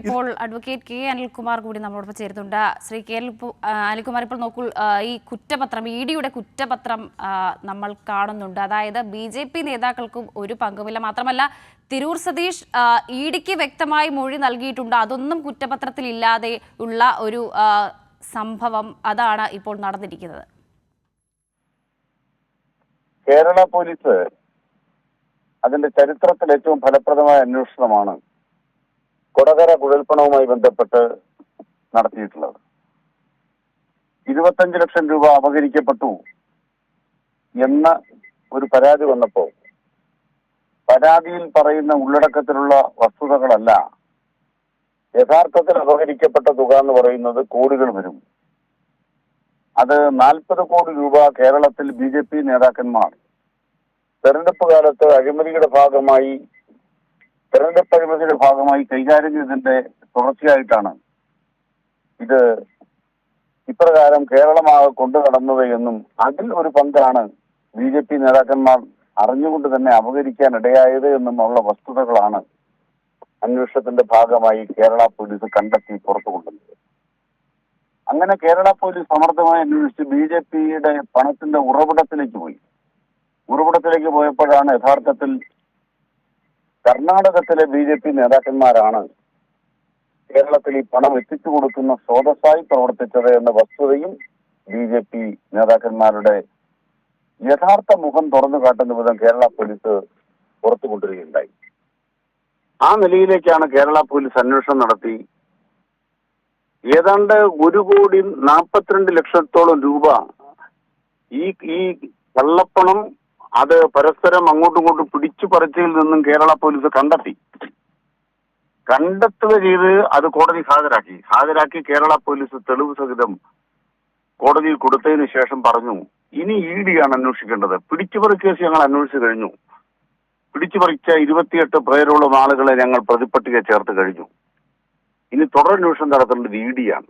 ഇപ്പോൾ advocate K Anilkumar കൂടി നമ്മളോടൊപ്പം ചേരുന്നുണ്ട്. ശ്രീ കെ അനിൽ അനിൽകുമാർ ഇപ്പോൾ നോക്കൂ ഈ കുറ്റപത്രം ഇ ഡിയുടെ കുറ്റപത്രം നമ്മൾ കാണുന്നുണ്ട്. അതായത് ബി ജെ പി നേതാക്കൾക്കും ഒരു പങ്കുമില്ല. മാത്രമല്ല തിരൂർ സതീഷ് ഇ ഡിക്ക് വ്യക്തമായി മൊഴി നൽകിയിട്ടുണ്ട്. അതൊന്നും കുറ്റപത്രത്തിൽ ഇല്ലാതെ ഉള്ള ഒരു സംഭവം അതാണ് ഇപ്പോൾ നടന്നിരിക്കുന്നത്. കേരള പോലീസ് അതിന്റെ ചരിത്രത്തിൽ ഏറ്റവും ഫലപ്രദമായ അന്വേഷണമാണ് കൊടകര കുഴൽപ്പണവുമായി ബന്ധപ്പെട്ട് നടത്തിയിട്ടുള്ളത്. ഇരുപത്തഞ്ച് ലക്ഷം രൂപ അപഹരിക്കപ്പെട്ടു എന്ന ഒരു പരാതി വന്നപ്പോൾ പരാതിയിൽ പറയുന്ന ഉള്ളടക്കത്തിലുള്ള വസ്തുതകളല്ല. യഥാർത്ഥത്തിൽ അപഹരിക്കപ്പെട്ട തുക എന്ന് പറയുന്നത് കോടികൾ വരും. അത് നാൽപ്പത് കോടി രൂപ കേരളത്തിൽ ബി നേതാക്കന്മാർ തെരഞ്ഞെടുപ്പ് കാലത്ത് അഴിമതിയുടെ ഭാഗമായി തെരഞ്ഞെടുപ്പ് അഴിമതിയുടെ ഭാഗമായി കൈകാര്യം ചെയ്തതിന്റെ തുടർച്ചയായിട്ടാണ് ഇത് ഇപ്രകാരം കേരളമാകെ കൊണ്ടു നടന്നത് എന്നും അതിൽ ഒരു പങ്കാണ് ബി ജെ പി നേതാക്കന്മാർ അറിഞ്ഞുകൊണ്ട് തന്നെ അപകരിക്കാൻ ഇടയായത് എന്നും ഉള്ള വസ്തുതകളാണ് അന്വേഷണത്തിന്റെ ഭാഗമായി കേരള പോലീസ് കണ്ടെത്തി പുറത്തു കൊണ്ടുവന്നത് അങ്ങനെ കേരള പോലീസ് സമർത്ഥമായി അന്വേഷിച്ച് ബി ജെ പിയുടെ പണത്തിന്റെ ഉറവിടത്തിലേക്ക് പോയി. ഉറവിടത്തിലേക്ക് പോയപ്പോഴാണ് യഥാർത്ഥത്തിൽ കർണാടകത്തിലെ ബി ജെ പി നേതാക്കന്മാരാണ് കേരളത്തിൽ ഈ പണം എത്തിച്ചു കൊടുക്കുന്ന സ്രോതസ്സായി പ്രവർത്തിച്ചത് എന്ന വസ്തുതയും ബി ജെ പി നേതാക്കന്മാരുടെ യഥാർത്ഥ മുഖം തുറന്നു കാട്ടുന്ന വിധം കേരള പോലീസ് പുറത്തു കൊണ്ടുവരികയുണ്ടായി ആ നിലയിലേക്കാണ് കേരള പോലീസ് അന്വേഷണം നടത്തി. ഏതാണ്ട് ഒരു കോടി നാൽപ്പത്തിരണ്ട് ലക്ഷത്തോളം രൂപ ഈ ഈ കള്ളപ്പണം അത് പരസ്പരം അങ്ങോട്ടും ഇങ്ങോട്ടും പിടിച്ചു പറിച്ചതിൽ നിന്നും കേരള പോലീസ് കണ്ടെത്തി. കണ്ടെത്തുക ചെയ്ത് അത് കോടതി ഹാജരാക്കി. ഹാജരാക്കി കേരള പോലീസ് തെളിവ് സഹിതം കോടതിയിൽ കൊടുത്തതിന് ശേഷം പറഞ്ഞു ഇനി ഇ ഡിയാണ് അന്വേഷിക്കേണ്ടത്. പിടിച്ചുപറി കേസ് ഞങ്ങൾ അന്വേഷിച്ചു കഴിഞ്ഞു. പിടിച്ചുപറിച്ച ഇരുപത്തിയെട്ട് പേരുള്ള ആളുകളെ ഞങ്ങൾ പ്രതിപ്പട്ടിക ചേർത്ത് കഴിഞ്ഞു. ഇനി തുടരന്വേഷണം നടത്തേണ്ടത് ഇ ഡിയാണ്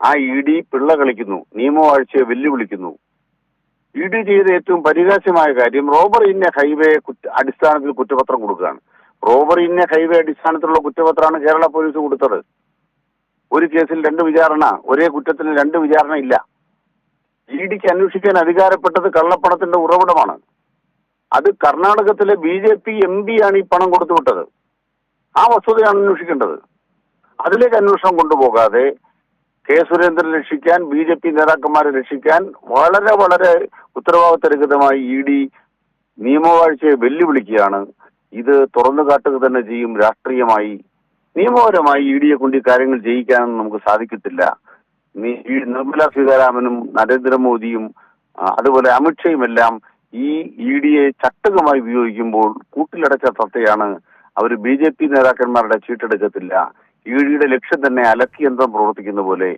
ആ ഇ ഡി പിള്ള കളിക്കുന്നു നിയമവാഴ്ചയെ വെല്ലുവിളിക്കുന്നു. ഡി ചെയ്ത ഏറ്റവും പരിഹാസ്യമായ കാര്യം റോബർ ഇന്ന ഹൈവേ അടിസ്ഥാനത്തിൽ കുറ്റപത്രം കൊടുക്കുകയാണ്. റോബർ ഇന്ന ഹൈവേ അടിസ്ഥാനത്തിലുള്ള കുറ്റപത്രമാണ് കേരള പോലീസ് കൊടുത്തത്. ഒരു കേസിൽ രണ്ട് വിചാരണ ഒരേ കുറ്റത്തിന് രണ്ട് വിചാരണ ഇല്ല. ഇ ഡിക്ക് അന്വേഷിക്കാൻ അധികാരപ്പെട്ടത് കള്ളപ്പണത്തിന്റെ ഉറവിടമാണ്. അത് കർണാടകത്തിലെ B J P M P ആണ് ഈ പണം കൊടുത്തു വിട്ടത് ആ വസ്തുതയാണ് അന്വേഷിക്കേണ്ടത്. അതിലേക്ക് അന്വേഷണം കൊണ്ടുപോകാതെ കെ സുരേന്ദ്രൻ രക്ഷിക്കാൻ ബി ജെ പി നേതാക്കന്മാരെ രക്ഷിക്കാൻ വളരെ വളരെ ഉത്തരവാദിത്തരഹിതമായി ഇ ഡി നിയമവാഴ്ചയെ വെല്ലുവിളിക്കുകയാണ്. ഇത് തുറന്നു കാട്ടുക തന്നെ ചെയ്യും രാഷ്ട്രീയമായി. നിയമപരമായി ഇ ഡിയെ കൊണ്ട് കാര്യങ്ങൾ ചെയ്യിക്കാനൊന്നും നമുക്ക് സാധിക്കത്തില്ല. നിർമ്മല സീതാരാമനും നരേന്ദ്രമോദിയും അതുപോലെ അമിത്ഷയും എല്ലാം ഈ ഇ ഡിയെ ചട്ടകമായി ഉപയോഗിക്കുമ്പോൾ കൂട്ടിലടച്ച തത്തയാണ് അവർ ബി ജെ പി നേതാക്കന്മാരുടെ ചീട്ടെടുക്കത്തില്ല. ഇ ഡിയുടെ ലക്ഷ്യം തന്നെ അലക്കിയന്ത്രം പ്രവർത്തിക്കുന്ന പോലെ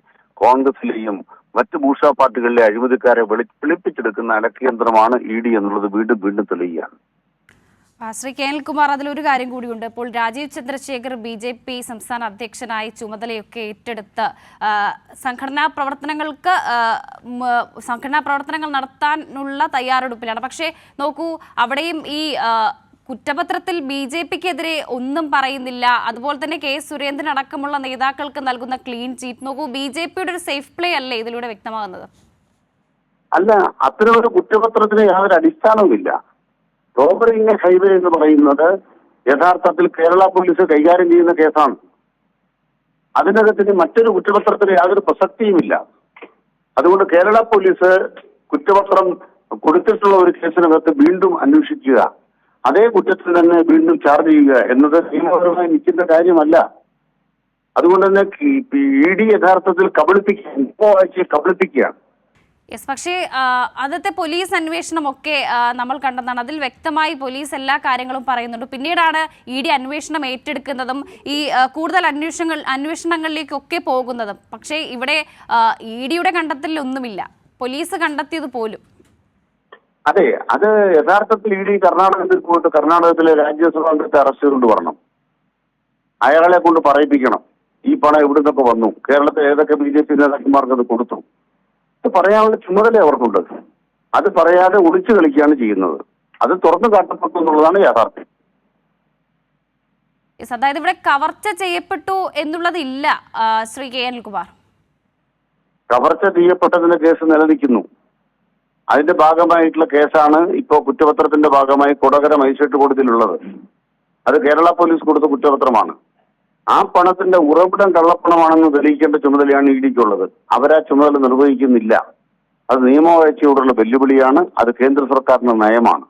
കോൺഗ്രസിലെയും മറ്റ് ഭൂഷാ പാർട്ടികളിലെ അഴിമതിക്കാരെ വെളി വിളിപ്പിച്ചെടുക്കുന്ന അലക്കിയന്ത്രമാണ് ഇ ഡി എന്നുള്ളത് വീണ്ടും വീണ്ടും തെളിയുകയാണ്. ശ്രീ കെ അനിൽകുമാർ അതിലൊരു കാര്യം കൂടിയുണ്ട്. ഇപ്പോൾ Rajeev Chandrasekhar B J P സംസ്ഥാന അധ്യക്ഷനായി ചുമതലയൊക്കെ ഏറ്റെടുത്ത് സംഘടനാ പ്രവർത്തനങ്ങൾക്ക് സംഘടനാ പ്രവർത്തനങ്ങൾ നടത്താനുള്ള തയ്യാറെടുപ്പിലാണ്. പക്ഷേ നോക്കൂ അവിടെയും ഈ കുറ്റപത്രത്തിൽ ബി ജെ പിക്കെതിരെ ഒന്നും പറയുന്നില്ല. അതുപോലെ തന്നെ കെ സുരേന്ദ്രൻ അടക്കമുള്ള നേതാക്കൾക്ക് നൽകുന്ന ക്ലീൻ ചീറ്റ്. നോക്കൂ ബി ജെ പിയുടെ ഒരു സേഫ് പ്ലേ അല്ലേ ഇതിലൂടെ വ്യക്തമാകുന്നത്? അല്ല അത്തരമൊരു കുറ്റപത്രത്തിന് യാതൊരു അടിസ്ഥാനവുമില്ല റോബറിംഗ് ഹൈവേ എന്ന് പറയുന്നത് യഥാർത്ഥത്തിൽ കേരള പോലീസ് കൈകാര്യം ചെയ്യുന്ന കേസാണ്. അതിനകത്തിന് മറ്റൊരു കുറ്റപത്രത്തിന് യാതൊരു പ്രസക്തിയുമില്ല. അതുകൊണ്ട് കേരള പോലീസ് കുറ്റപത്രം കൊടുത്തിട്ടുള്ള ഒരു കേസിനകത്ത് വീണ്ടും അന്വേഷിക്കുക. അതേ കുറ്റത്തിൽ തന്നെ വീണ്ടും ചാർജ് ചെയ്യുക എന്നത് നിയമപരമായി നിൽക്കുന്ന കാര്യമല്ല. അതുകൊണ്ട് തന്നെ ഇ ഡി യഥാർത്ഥത്തിൽ കബളിപ്പിക്കുക നിയമവാഴ്ചയെ കബളിപ്പിക്കുകയാണ്. യെസ് പക്ഷേ അതത്തെ പോലീസ് അന്വേഷണമൊക്കെ നമ്മൾ കണ്ടതാണ് അതിൽ വ്യക്തമായി പോലീസ് എല്ലാ കാര്യങ്ങളും പറയുന്നുണ്ട്. പിന്നീടാണ് ഇ ഡി അന്വേഷണം ഏറ്റെടുക്കുന്നതും ഈ കൂടുതൽ അന്വേഷണങ്ങൾ അന്വേഷണങ്ങളിലേക്കൊക്കെ പോകുന്നതും. പക്ഷേ ഇവിടെ ഇ ഡിയുടെ കണ്ടെത്തലൊന്നുമില്ല പോലീസ് കണ്ടെത്തിയത് പോലും. അതെ അത് യഥാർത്ഥത്തിൽ ഇ ഡി കർണാടകത്തിൽ പോയിട്ട് കർണാടകത്തിലെ രാജ്യസഭാ അംഗത്തെ അറസ്റ്റ് കൊണ്ട് വരണം. അയാളെ കൊണ്ട് പറയിപ്പിക്കണം. ഈ പണം എവിടെ നിന്നൊക്കെ വന്നു? കേരളത്തിലെ ഏതൊക്കെ ബി ജെ പി നേതാക്കന്മാർക്ക് അത് കൊടുത്തു? ഇത് പറയാനുള്ള ചുമതല അവർക്കുണ്ട്. അത് പറയാതെ ഒളിച്ചു കളിക്കുകയാണ് ചെയ്യുന്നത്. അത് തുറന്നു കാട്ടപ്പെട്ടു എന്നുള്ളതാണ് യാഥാർത്ഥ്യം. അതായത് ഇവിടെ കവർച്ച ചെയ്യപ്പെട്ടു എന്നുള്ളതില്ല ശ്രീ കെ എൻ കുമാർ കവർച്ച ചെയ്യപ്പെട്ടതിന്റെ കേസ് നിലനിൽക്കുന്നു. അതിന്റെ ഭാഗമായിട്ടുള്ള കേസാണ് ഇപ്പോ കുറ്റപത്രത്തിന്റെ ഭാഗമായി കൊടകര മജിസ്ട്രേറ്റ് കോടതിയിലുള്ളത്. അത് കേരള പോലീസ് കൊടുത്ത കുറ്റപത്രമാണ്. ആ പണത്തിന്റെ ഉറവിടം കള്ളപ്പണമാണെന്ന് തെളിയിക്കേണ്ട ചുമതലയാണ് ഇ ഡിക്കുള്ളത്. അവരാ ചുമതല നിർവഹിക്കുന്നില്ല. അത് നിയമവാഴ്ചയോടുള്ള വെല്ലുവിളിയാണ്. അത് കേന്ദ്ര സർക്കാരിന്റെ നയമാണ്.